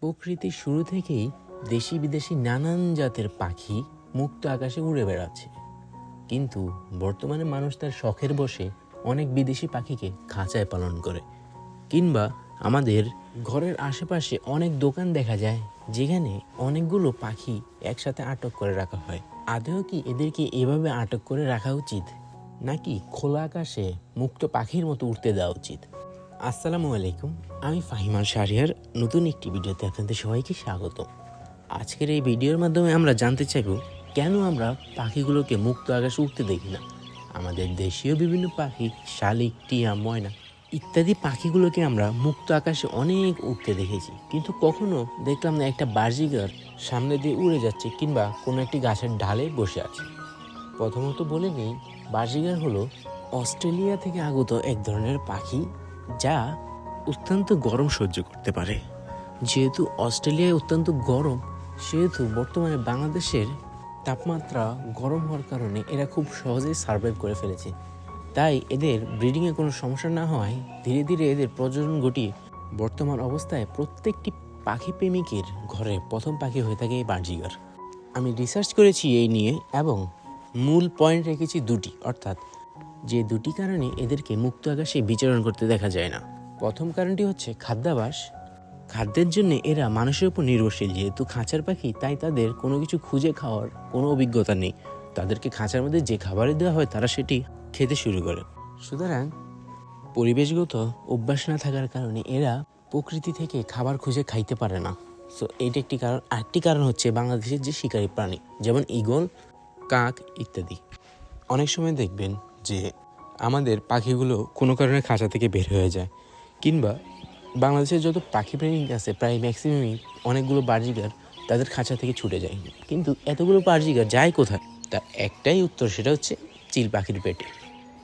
প্রকৃতির শুরু থেকেই দেশি বিদেশি নানান জাতের পাখি মুক্ত আকাশে উড়ে বেড়াচ্ছে। কিন্তু বর্তমানে মানুষ তার শখের বসে অনেক বিদেশি পাখিকে খাঁচায় পালন করে। কিংবা আমাদের ঘরের আশেপাশে অনেক দোকান দেখা যায়, যেখানে অনেকগুলো পাখি একসাথে আটক করে রাখা হয়। আদৌ কি এদেরকে এভাবে আটক করে রাখা উচিত? নাকি খোলা আকাশে মুক্ত পাখির মতো উঠতে দেওয়া উচিত? আসসালামু আলাইকুম, আমি ফাহিমাল শাহরিয়ার। নতুন একটি ভিডিওতে আপনাদের সবাইকে স্বাগত। আজকের এই ভিডিওর মাধ্যমে আমরা জানতে চাইব, কেন আমরা পাখিগুলোকে মুক্ত আকাশে উঠতে দেখি না? আমাদের দেশীয় বিভিন্ন পাখি, শালিক, টিয়া, ময়না ইত্যাদি পাখিগুলোকে আমরা মুক্ত আকাশে অনেক উঠতে দেখেছি। কিন্তু কখনো দেখলাম না একটা বার্জিগার সামনে দিয়ে উড়ে যাচ্ছে কিংবা কোনো একটি গাছের ঢালে বসে আছে। প্রথমত বলে নিই বার্জিগার হলো অস্ট্রেলিয়া থেকে আগত এক ধরনের পাখি যা অত্যন্ত গরম সহ্য করতে পারে। যেহেতু অস্ট্রেলিয়ায় অত্যন্ত গরম, সেহেতু বর্তমানে বাংলাদেশের তাপমাত্রা গরম হওয়ার কারণে এরা খুব সহজেই সার্ভাইভ করে ফেলেছে। তাই এদের ব্রিডিংয়ে কোনো সমস্যা না হওয়ায় ধীরে ধীরে এদের প্রজনন ঘটিয়ে বর্তমান অবস্থায় প্রত্যেকটি পাখি প্রেমিকের ঘরে প্রথম পাখি হয়ে থাকে এই বার্জিগার আমি রিসার্চ করেছি এই নিয়ে এবং মূল পয়েন্ট রেখেছি দুটি, অর্থাৎ যে দুটি কারণে এদেরকে মুক্ত আকাশে বিচরণ করতে দেখা যায় না। প্রথম কারণটি হচ্ছে খাদ্যাভাস। খাদ্যের জন্য এরা মানুষের উপর নির্ভরশীল, যেহেতু খাঁচার পাখি, তাই তাদের কোনো কিছু খুঁজে খাওয়ার কোনো অভিজ্ঞতা নেই। তাদেরকে খাঁচার মধ্যে যে খাবারই দেওয়া হয়, তারা সেটি খেতে শুরু করে। সুতরাং পরিবেশগত অভ্যাস না থাকার কারণে এরা প্রকৃতি থেকে খাবার খুঁজে খাইতে পারে না। সো এইটা একটি কারণ, আরেকটি কারণ হচ্ছে বাংলাদেশের যে শিকারী প্রাণী, যেমন ঈগল, কাক ইত্যাদি। অনেক সময় দেখবেন যে আমাদের পাখিগুলো কোনো কারণে খাঁচা থেকে বের হয়ে যায়। কিংবা বাংলাদেশের যত পাখি প্রেমিক আছে, প্রায় ম্যাক্সিমামই অনেকগুলো বার্জিগার তাদের খাঁচা থেকে ছুটে যায়। কিন্তু এতগুলো বার্জিগার যায় কোথায়? তার একটাই উত্তর, সেটা হচ্ছে চিল পাখির পেটে।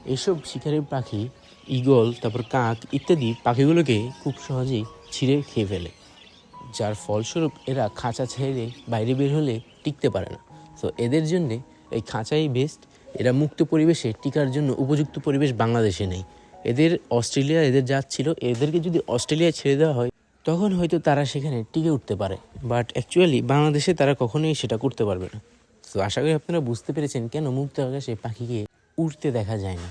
এইসব শিকারের পাখি, ঈগল, তারপর কাক ইত্যাদি পাখিগুলোকে খুব সহজেই ছিঁড়ে খেয়ে ফেলে। যার ফলস্বরূপ এরা খাঁচা ছেড়ে বাইরে বের হলে টিকতে পারে না। তো এদের জন্যে এই খাঁচাই বেস্ট এরা মুক্ত পরিবেশে টিকার জন্য উপযুক্ত পরিবেশ বাংলাদেশে নেই। এদের অস্ট্রেলিয়া, এদের জাত ছিল, এদেরকে যদি অস্ট্রেলিয়া ছেড়ে দেওয়া হয়, তখন হয়তো তারা সেখানে টিকে উঠতে পারে। বাট অ্যাকচুয়ালি বাংলাদেশে তারা কখনোই সেটা করতে পারবে না। তো আশা করি আপনারা বুঝতে পেরেছেন কেন মুক্ত আকাশে পাখিকে উঠতে দেখা যায় না।